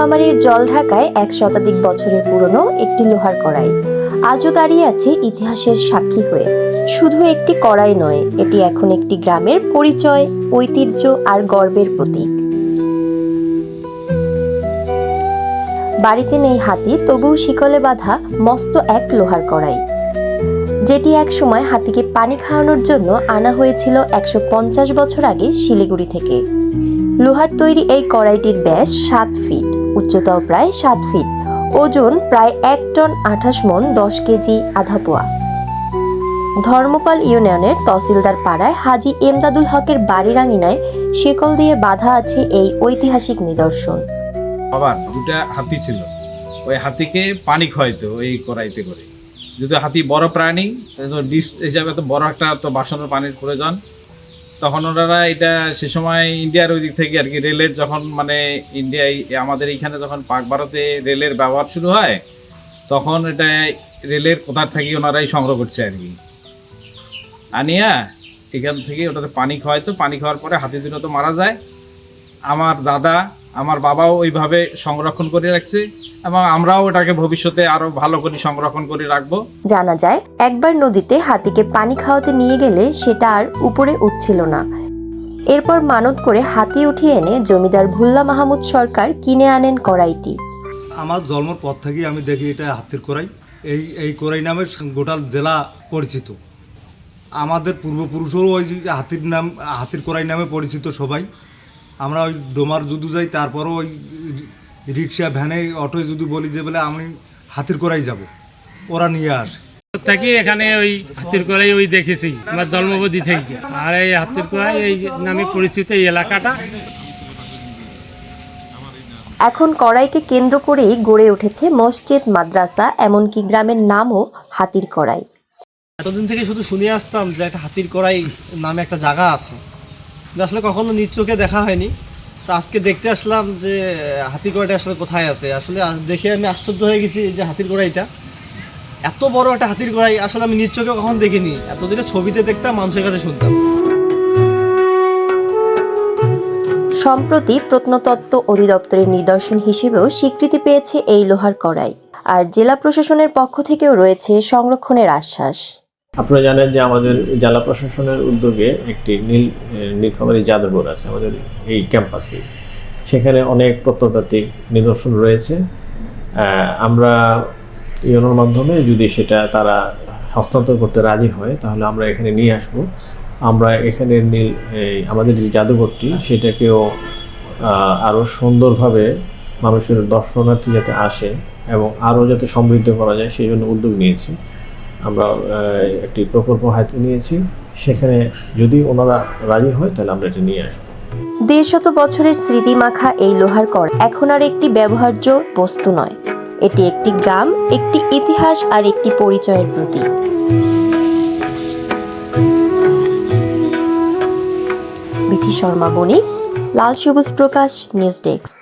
নীলফামারীর জল ঢাকায় এক শতাধিক বছরের পুরনো একটি লোহার কড়াই। আজও দাঁড়িয়ে আছে ইতিহাসের সাক্ষী হয়ে। শুধু একটি কড়াই নয়, এটি এখন একটি গ্রামের পরিচয়, ঐতিহ্য আর গর্বের প্রতীক। বাড়িতে নেই হাতি, তবুও শিকলে বাঁধা মস্ত এক লোহার কড়াই। যেটি এক সময় হাতিকে পানি খাওয়ানোর জন্য আনা হয়েছিল একশো পঞ্চাশ বছর আগে শিলিগুড়ি থেকে। লোহার তৈরি এই কড়াইটির ব্যাস সাত ফিট। উচ্চতাও প্রায় সাত ফিট। ওজন প্রায় এক টন আঠাশ মন দশ কেজি আধা পোয়া। ধর্মপাল ইউনিয়নের তহসিলদার পাড়ায় হাজি এমদাদুল হকের বাড়ির আঙিনায় শেকল দিয়ে বাঁধা আছে এই ঐতিহাসিক নিদর্শন। বাবার দুটা হাতি ছিল। ওই হাতিকে পানি খাওয়াইতো ওই কড়াইতে করে। যদি হাতি বড় প্রাণী হিসাবে তো বড় একটা তো বাসনের পানির প্রয়োজন। তখন ওনারা এটা সে সময় ইন্ডিয়ার ওই দিক থেকে আর কি রেলের যখন মানে ইন্ডিয়ায় আমাদের এইখানে যখন পাক ভারতে রেলের ব্যবহার শুরু হয়, তখন এটা রেলের কোথার থেকে ওনারাই সংগ্রহ করছে আর কি আনিয়া এখান থেকে ওটাতে পানি খাওয়াইতো পানি খাওয়ার পরে হাতি দুটো তো মারা যায়। আমার দাদা আমার বাবাও ওইভাবে সংরক্ষণ করে রাখছে এবং আমরাও ওটাকে ভবিষ্যতে আরও ভালো করে সংরক্ষণ করে রাখব। জানা যায় একবার নদীতে হাতিকে পানি খাওয়াতে নিয়ে গেলে সেটা আর উপরে উঠছিল না। এরপর মানত করে হাতি উঠিয়ে এনে জমিদার ভুল্লা মাহমুদ সরকার কিনে আনেন কড়াইটি। আমার জন্মের পর থেকেই আমি দেখি এটা হাতির কোরাই এই এই কড়াই নামে গোটাল জেলা পরিচিত। আমাদের পূর্বপুরুষও ওই যে হাতির নাম হাতির কড়াই নামে পরিচিত সবাই। আমরা ওই ডোমার যদি যাই তারপরও ওই রিক্সা ভ্যানে অটোয় যদি বলি যে বলে আমি হাতির কোরাই যাব ওরা নিয়ে আসে। থাকি এখানে ওই হাতির কড়াই ওই দেখেছি আমার জন্মবধি থেকে। আর এই হাতির কড়াই এই নামে পরিচিত এই এলাকাটা। এখন কড়াইকে কেন্দ্র করেই গড়ে উঠেছে মসজিদ মাদ্রাসা এমনকি গ্রামের নামও হাতির কড়াই এতদিন থেকে শুধু শুনে আসতাম যে একটা হাতির কড়াই নামে একটা জায়গা আছে। আসলে কখনো নিজ চোখে দেখা হয়নি। তো আজকে দেখতে আসলাম যে হাতির কড়াইটা আসলে কোথায় আছে। আসলে দেখে আমি আশ্চর্য হয়ে গেছি যে হাতির কড়াইটা এত বড় একটা হাতির কড়াই আসলে আমি নিজ চোখে কখনো দেখিনি। এতদিনে ছবিতে দেখতাম, মানুষের কাছে শুনতাম। সম্প্রতি প্রত্নতত্ত্ব অধিদপ্তরের নিদর্শন হিসেবেও স্বীকৃতি পেয়েছে এই লোহার কড়াই। আর জেলা প্রশাসনের পক্ষ থেকেও রয়েছে সংরক্ষণের আশ্বাস। আপনারা জানেন যে আমাদের জেলা প্রশাসনের উদ্যোগে একটি নীল, নীলফামারী জাদুঘর আছে, আমাদের এই ক্যাম্পাসে। সেখানে অনেক প্রত্নতাত্ত্বিক নিদর্শন রয়েছে। আমরা ইউনোর মাধ্যমে যদি সেটা তারা হস্তান্তর করতে রাজি হয়, তাহলে আমরা এখানে নিয়ে আসব। আমরা এখানে নীল, এই আমাদের যে জাদুঘরটি সেটাকেও আরও সুন্দরভাবে মানুষের দর্শনার্থী যাতে আসে এবং আরও যাতে সমৃদ্ধ করা যায়, সেই জন্য উদ্যোগ নিয়েছি। আমরা একটি প্রকল্প হাতে নিয়েছি। সেখানে যদি ওনারা রাজি হয়, তাহলে আমরা এটা নিয়ে আসব। দেড় শত বছরের স্মৃতি মাখা এই লোহার কর এখন আর একটি ব্যবহার্য বস্তু নয়। এটি একটি গ্রাম, একটি ইতিহাস আর একটি পরিচয়ের প্রতীক। বিথি শর্মা বণিক, লাল সবুজ প্রকাশ, নিউজ ডেস্ক।